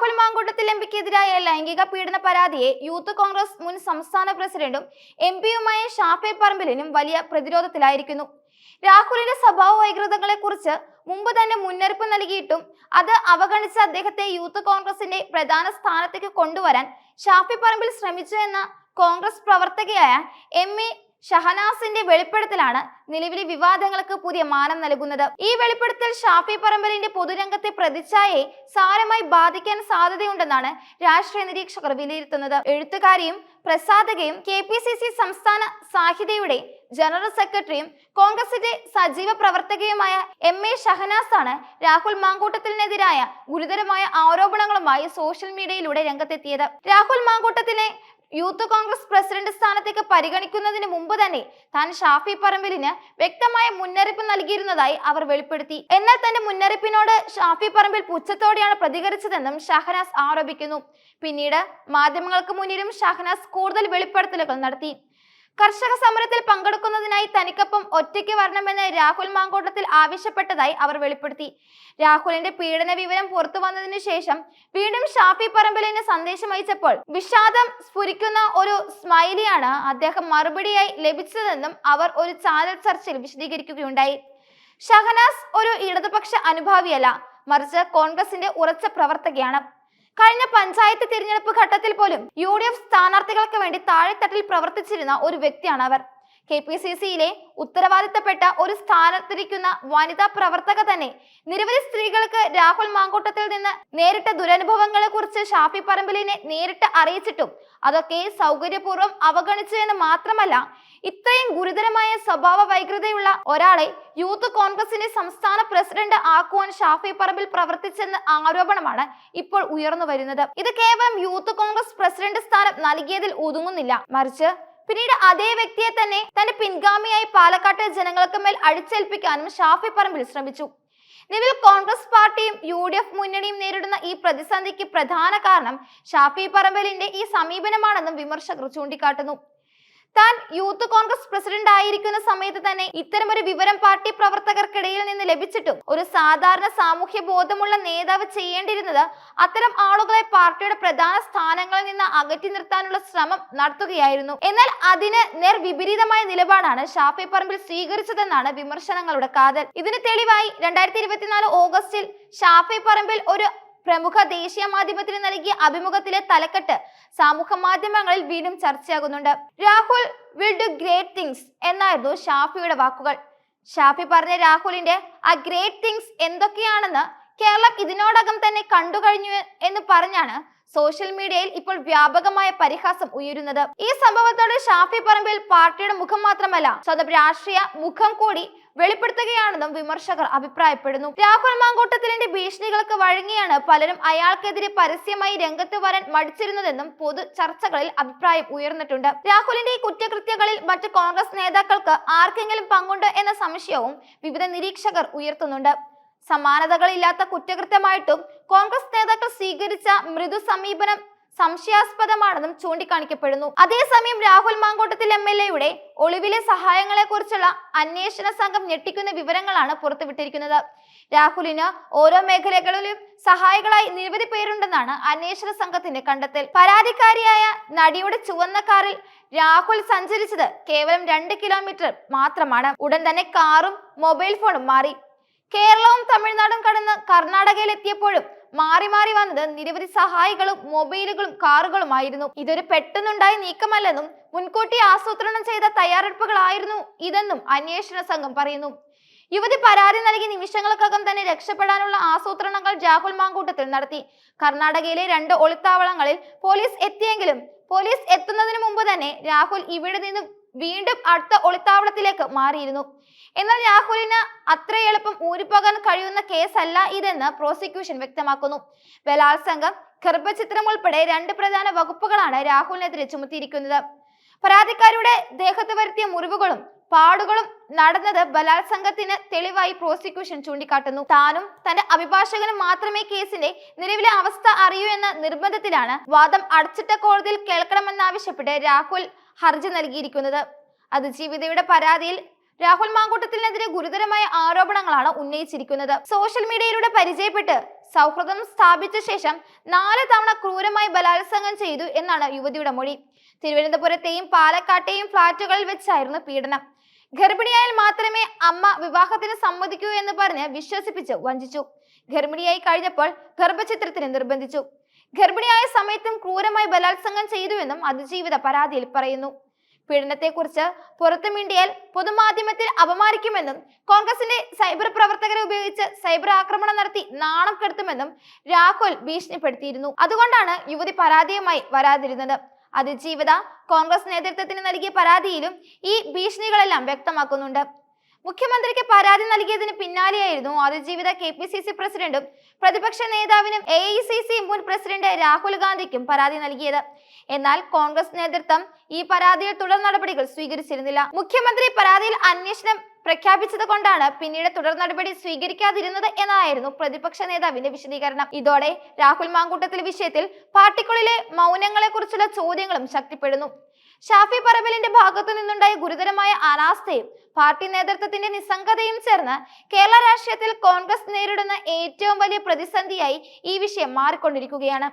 Rahul Mamkootathil M പിക്കെതിരായ ലൈംഗിക പീഡന പരാതിയെ യൂത്ത് കോൺഗ്രസ് മുൻ സംസ്ഥാന പ്രസിഡന്റും എം പിയുമായ ഷാഫെ പറമ്പിലിനും വലിയ പ്രതിരോധത്തിലായിരിക്കുന്നു. രാഹുലിന്റെ സ്വഭാവ വൈകൃതങ്ങളെ കുറിച്ച് മുമ്പ് തന്നെ മുന്നറിയിപ്പ് നൽകിയിട്ടും അത് അവഗണിച്ച അദ്ദേഹത്തെ യൂത്ത് കോൺഗ്രസിന്റെ പ്രധാന സ്ഥാനത്തേക്ക് കൊണ്ടുവരാൻ ഷാഫി പറമ്പിൽ ശ്രമിച്ചു എന്ന കോൺഗ്രസ് പ്രവർത്തകയായ എം എ ഷഹനാസിന്റെ വെളിപ്പെടുത്തലാണ് നിലവിലെ വിവാദങ്ങൾക്ക് പുതിയ മാനം നൽകുന്നത്. ഈ വെളിപ്പെടുത്തൽ ഷാഫി പറമ്പലിന്റെ പൊതുരംഗത്തെ പ്രതിച്ഛായയെ സാരമായി ബാധിക്കാൻ സാധ്യതയുണ്ടെന്നാണ് രാഷ്ട്രീയ നിരീക്ഷകർ വിലയിരുത്തുന്നത്. എഴുത്തുകാരിയും പ്രസാധകയും കെ പി സി സി സംസ്ഥാന സാഹിത്യയുടെ ജനറൽ സെക്രട്ടറിയും കോൺഗ്രസിന്റെ സജീവ പ്രവർത്തകയുമായ എം എ ഷഹനാസ് ആണ് രാഹുൽ മാങ്കൂട്ടത്തിനെതിരായ ഗുരുതരമായ ആരോപണങ്ങളുമായി സോഷ്യൽ മീഡിയയിലൂടെ രംഗത്തെത്തിയത്. രാഹുൽ മാങ്കൂട്ടത്തിനെ യൂത്ത് കോൺഗ്രസ് പ്രസിഡന്റ് സ്ഥാനത്തേക്ക് പരിഗണിക്കുന്നതിന് മുമ്പ് തന്നെ താൻ ഷാഫി പറമ്പിലിന് വ്യക്തമായ മുന്നറിയിപ്പ് നൽകിയിരുന്നതായി അവർ വെളിപ്പെടുത്തി. എന്നാൽ തന്റെ മുന്നറിയിപ്പിനോട് ഷാഫി പറമ്പിൽ പുച്ഛത്തോടെയാണ് പ്രതികരിച്ചതെന്നും ഷഹനാസ് ആരോപിക്കുന്നു. പിന്നീട് മാധ്യമങ്ങൾക്ക് മുന്നിലും ഷഹനാസ് കൂടുതൽ വെളിപ്പെടുത്തലുകൾ നടത്തി. കർഷക സമരത്തിൽ പങ്കെടുക്കുന്നതിനായി തനിക്കൊപ്പം ഒറ്റയ്ക്ക് വരണമെന്ന് രാഹുൽ മാങ്കോട്ടത്തിൽ ആവശ്യപ്പെട്ടതായി അവർ വെളിപ്പെടുത്തി. രാഹുലിന്റെ പീഡന വിവരം പുറത്തു വന്നതിനു ശേഷം വീണ്ടും ഷാഫി പറമ്പലിന് സന്ദേശം അയച്ചപ്പോൾ വിഷാദം സ്ഫുരിക്കുന്ന ഒരു സ്മൈലിയാണ് അദ്ദേഹം മറുപടിയായി ലഭിച്ചതെന്നും അവർ ഒരു ചാനൽ ചർച്ചയിൽ വിശദീകരിക്കുകയുണ്ടായി. ഷഹനാസ് ഒരു ഇടതുപക്ഷ അനുഭാവിയല്ല മറിച്ച് കോൺഗ്രസിന്റെ ഉറച്ച പ്രവർത്തകയാണ്. കഴിഞ്ഞ പഞ്ചായത്ത് തിരഞ്ഞെടുപ്പ് ഘട്ടത്തിൽ പോലും യു ഡി എഫ് സ്ഥാനാർത്ഥികൾക്ക് വേണ്ടി താഴെത്തട്ടിൽ പ്രവർത്തിച്ചിരുന്ന ഒരു വ്യക്തിയാണ് അവർ. കെ പി സി സിയിലെ ഉത്തരവാദിത്തപ്പെട്ട ഒരു സ്ഥാനത്തിരിക്കുന്ന വനിതാ പ്രവർത്തക തന്നെ നിരവധി സ്ത്രീകൾക്ക് രാഹുൽ മാങ്കൂട്ടത്തിൽ നിന്ന് നേരിട്ട ദുരനുഭവങ്ങളെ കുറിച്ച് ഷാഫി പറമ്പിലിനെ നേരിട്ട് അറിയിച്ചിട്ടും അതൊക്കെ സൗകര്യപൂർവം അവഗണിച്ചു എന്ന് മാത്രമല്ല ഇത്രയും ഗുരുതരമായ സ്വഭാവ വൈകൃതയുള്ള ഒരാളെ യൂത്ത് കോൺഗ്രസിന്റെ സംസ്ഥാന പ്രസിഡന്റ് ആക്കുവാൻ ഷാഫി പറമ്പിൽ പ്രവർത്തിച്ചെന്ന ആരോപണമാണ് ഇപ്പോൾ ഉയർന്നു വരുന്നത്. ഇത് കേവലം യൂത്ത് കോൺഗ്രസ് പ്രസിഡന്റ് സ്ഥാനം നൽകിയതിൽ ഒതുങ്ങുന്നില്ല. മറിച്ച് പിന്നീട് അതേ വ്യക്തിയെ തന്നെ തന്റെ പിൻഗാമിയായി പാലക്കാട്ടെ ജനങ്ങൾക്ക് മേൽ അടിച്ചേൽപ്പിക്കാനും ഷാഫി പറമ്പിൽ ശ്രമിച്ചു. നിലവിൽ കോൺഗ്രസ് പാർട്ടിയും യു ഡി എഫ് മുന്നണിയും നേരിടുന്ന ഈ പ്രതിസന്ധിക്ക് പ്രധാന കാരണം ഷാഫി പറമ്പലിന്റെ ഈ സമീപനമാണെന്നും വിമർശകർ ചൂണ്ടിക്കാട്ടുന്നു. താൻ യൂത്ത് കോൺഗ്രസ് പ്രസിഡന്റ് ആയിരിക്കുന്ന സമയത്ത് തന്നെ ഇത്തരമൊരു വിവരം പാർട്ടി പ്രവർത്തകർക്കിടയിൽ നിന്ന് ലഭിച്ചിട്ടും ഒരു സാധാരണ സാമൂഹ്യ ബോധമുള്ള നേതാവ് ചെയ്യേണ്ടിയിരുന്നത് അത്തരം ആളുകളെ പാർട്ടിയുടെ പ്രധാന സ്ഥാനങ്ങളിൽ നിന്ന് അകറ്റി നിർത്താനുള്ള ശ്രമം നടത്തുകയായിരുന്നു. എന്നാൽ അതിന് നേർ വിപരീതമായ നിലപാടാണ് ഷാഫി പറമ്പിൽ സ്വീകരിച്ചതെന്നാണ് വിമർശനങ്ങളുടെ കാതൽ. ഇതിന് തെളിവായി രണ്ടായിരത്തി ഇരുപത്തിനാല് ഓഗസ്റ്റിൽ ഷാഫി പറമ്പിൽ ഒരു പ്രമുഖ ദേശീയ മാധ്യമത്തിന് നൽകിയ അഭിമുഖത്തിലെ തലക്കെട്ട് സാമൂഹ്യ മാധ്യമങ്ങളിൽ വീണ്ടും ചർച്ചയാകുന്നുണ്ട്. Rahul will do great things എന്നായിരുന്നു ഷാഫിയുടെ വാക്കുകൾ. ഷാഫി പറഞ്ഞ രാഹുലിന്റെ ആ ഗ്രേറ്റ് തിങ്സ് എന്തൊക്കെയാണെന്ന് കേരളം ഇതിനോടകം തന്നെ കണ്ടു കഴിഞ്ഞു എന്ന് പറഞ്ഞാണ് സോഷ്യൽ മീഡിയയിൽ ഇപ്പോൾ വ്യാപകമായ പരിഹാസം ഉയരുന്നത്. ഈ സംഭവത്തോട് ഷാഫി പറമ്പിൽ പാർട്ടിയുടെ മുഖം മാത്രമല്ല സ്വന്തം രാഷ്ട്രീയ മുഖം കൂടി വെളിപ്പെടുത്തുകയാണെന്നും വിമർശകർ അഭിപ്രായപ്പെടുന്നു. രാഹുൽ മാങ്കൂട്ടത്തിലിന്റെ ഭീഷണികൾക്ക് വഴങ്ങിയാണ് പലരും അയാൾക്കെതിരെ പരസ്യമായി രംഗത്ത് വരാൻ മടിച്ചിരുന്നതെന്നും പൊതു ചർച്ചകളിൽ അഭിപ്രായം ഉയർന്നിട്ടുണ്ട്. രാഹുലിന്റെ ഈ കുറ്റകൃത്യങ്ങളിൽ മറ്റ് കോൺഗ്രസ് നേതാക്കൾക്ക് ആർക്കെങ്കിലും പങ്കുണ്ട് എന്ന സംശയവും വിവിധ നിരീക്ഷകർ ഉയർത്തുന്നുണ്ട്. സമാനതകളില്ലാത്ത കുറ്റകൃത്യമായിട്ടും കോൺഗ്രസ് നേതാക്കൾ സ്വീകരിച്ച മൃദു സമീപനം സംശയാസ്പദമാണെന്നും ചൂണ്ടിക്കാണിക്കപ്പെടുന്നു. അതേസമയം രാഹുൽ മാങ്കോട്ടത്തിൽ എം എൽ എയുടെ ഒളിവിലെ സഹായങ്ങളെ കുറിച്ചുള്ള അന്വേഷണ സംഘം ഞെട്ടിക്കുന്ന വിവരങ്ങളാണ് പുറത്തുവിട്ടിരിക്കുന്നത്. രാഹുലിന് ഓരോ മേഖലകളിലും സഹായികളായി നിരവധി പേരുണ്ടെന്നാണ് അന്വേഷണ സംഘത്തിന്റെ കണ്ടെത്തൽ. പരാതിക്കാരിയായ നടിയുടെ ചുവന്ന കാറിൽ രാഹുൽ സഞ്ചരിച്ചത് കേവലം രണ്ട് കിലോമീറ്റർ മാത്രമാണ്. ഉടൻ തന്നെ കാറും മൊബൈൽ ഫോണും മാറി. കേരളവും തമിഴ്നാടും കടന്ന് കർണാടകയിൽ എത്തിയപ്പോഴും മാറി മാറി വന്നത് നിരവധി സഹായികളും മൊബൈലുകളും കാറുകളുമായിരുന്നു. ഇതൊരു പെട്ടെന്നുണ്ടായ നീക്കമല്ലെന്നും മുൻകൂട്ടി ആസൂത്രണം ചെയ്ത തയ്യാറെടുപ്പുകളായിരുന്നു ഇതെന്നും അന്വേഷണ സംഘം പറയുന്നു. യുവതി പരാതി നൽകി നിമിഷങ്ങൾക്കകം തന്നെ രക്ഷപ്പെടാനുള്ള ആസൂത്രണങ്ങൾ ജാഹുൽ മാങ്കൂട്ടത്തിൽ നടത്തി. കർണാടകയിലെ രണ്ട് ഒളിത്താവളങ്ങളിൽ പോലീസ് എത്തിയെങ്കിലും പോലീസ് എത്തുന്നതിന് മുമ്പ് തന്നെ രാഹുൽ ഇവിടെ നിന്ന് വീണ്ടും അടുത്ത ഒളിത്താവളത്തിലേക്ക് മാറിയിരുന്നു. എന്നാൽ രാഹുലിന് അത്ര എളുപ്പം ഊരിപ്പോകാൻ കഴിയുന്ന കേസല്ല ഇതെന്ന് പ്രോസിക്യൂഷൻ വ്യക്തമാക്കുന്നു. ബലാത്സംഗം ഗർഭചിത്രം ഉൾപ്പെടെ രണ്ട് പ്രധാന വകുപ്പുകളാണ് രാഹുലിനെതിരെ ചുമത്തിയിരിക്കുന്നത്. പരാതിക്കാരുടെ ദേഹത്ത് വരുത്തിയ മുറിവുകളും പാടുകളും നടന്നത് ബലാത്സംഗത്തിന് തെളിവായി പ്രോസിക്യൂഷൻ ചൂണ്ടിക്കാട്ടുന്നു. താനും തന്റെ അഭിഭാഷകനും മാത്രമേ കേസിന്റെ നിലവിലെ അവസ്ഥ അറിയൂ എന്ന നിർബന്ധത്തിലാണ് വാദം അടച്ചിട്ട കോടതിയിൽ കേൾക്കണമെന്നാവശ്യപ്പെട്ട് രാഹുൽ ഹർജി നൽകിയിരിക്കുന്നത്. അതിജീവിതയുടെ പരാതിയിൽ രാഹുൽ മാങ്കൂട്ടത്തിനെതിരെ ഗുരുതരമായ ആരോപണങ്ങളാണ് ഉന്നയിച്ചിരിക്കുന്നത്. സോഷ്യൽ മീഡിയയിലൂടെ പരിചയപ്പെട്ട് സൗഹൃദം സ്ഥാപിച്ച ശേഷം നാല് തവണ ക്രൂരമായി ബലാത്സംഗം ചെയ്തു എന്നാണ് യുവതിയുടെ മൊഴി. തിരുവനന്തപുരത്തെയും പാലക്കാട്ടെയും ഫ്ളാറ്റുകളിൽ വെച്ചായിരുന്നു പീഡനം. ഗർഭിണിയായാൽ മാത്രമേ അമ്മ വിവാഹത്തിന് സമ്മതിക്കൂ എന്ന് പറഞ്ഞ് വിശ്വസിപ്പിച്ച് വഞ്ചിച്ചു. ഗർഭിണിയായി കഴിഞ്ഞപ്പോൾ ഗർഭചിത്രത്തിന് നിർബന്ധിച്ചു. ഗർഭിണിയായ സമയത്തും ക്രൂരമായി ബലാത്സംഗം ചെയ്തുവെന്നും അതിജീവിത പരാതിയിൽ പറയുന്നു. പീഡനത്തെക്കുറിച്ച് പുറത്തു മിണ്ടിയാൽ പൊതുമാധ്യമത്തിൽ അപമാനിക്കുമെന്നും കോൺഗ്രസിന്റെ സൈബർ പ്രവർത്തകരെ ഉപയോഗിച്ച് സൈബർ ആക്രമണം നടത്തി നാണം കെടുത്തുമെന്നും രാഹുൽ ഭീഷണിപ്പെടുത്തിയിരുന്നു. അതുകൊണ്ടാണ് യുവതി പരാതിയുമായി വരാതിരുന്നത്. അതിജീവിത കോൺഗ്രസ് നേതൃത്വത്തിന് നൽകിയ പരാതിയിലും ഈ ഭീഷണികളെല്ലാം വ്യക്തമാക്കുന്നുണ്ട്. മുഖ്യമന്ത്രിക്ക് പരാതി നൽകിയതിന് പിന്നാലെയായിരുന്നു അതിജീവിത കെ പി സി സി പ്രസിഡന്റും പ്രതിപക്ഷ നേതാവിനും എ ഐ സി സി മുൻ പ്രസിഡന്റ് രാഹുൽ ഗാന്ധിക്കും പരാതി നൽകിയത്. എന്നാൽ കോൺഗ്രസ് നേതൃത്വം ഈ പരാതിയിൽ തുടർ നടപടികൾ സ്വീകരിച്ചിരുന്നില്ല. മുഖ്യമന്ത്രി പരാതിയിൽ അന്വേഷണം പ്രഖ്യാപിച്ചത് കൊണ്ടാണ് പിന്നീട് തുടർ നടപടി സ്വീകരിക്കാതിരുന്നത് എന്നായിരുന്നു പ്രതിപക്ഷ നേതാവിന്റെ വിശദീകരണം. ഇതോടെ രാഹുൽ മാങ്കൂട്ടത്തിൽ വിഷയത്തിൽ പാർട്ടിക്കുള്ളിലെ മൗനങ്ങളെ കുറിച്ചുള്ള ചോദ്യങ്ങളും ശക്തിപ്പെടുന്നു. ഷാഫി പറമ്പലിന്റെ ഭാഗത്തു നിന്നുണ്ടായ ഗുരുതരമായ അനാസ്ഥയും പാർട്ടി നേതൃത്വത്തിന്റെ നിസ്സംഗതയും ചേർന്ന് കേരള രാഷ്ട്രീയത്തിൽ കോൺഗ്രസ് നേരിടുന്ന ഏറ്റവും വലിയ പ്രതിസന്ധിയായി ഈ വിഷയം മാറിക്കൊണ്ടിരിക്കുകയാണ്.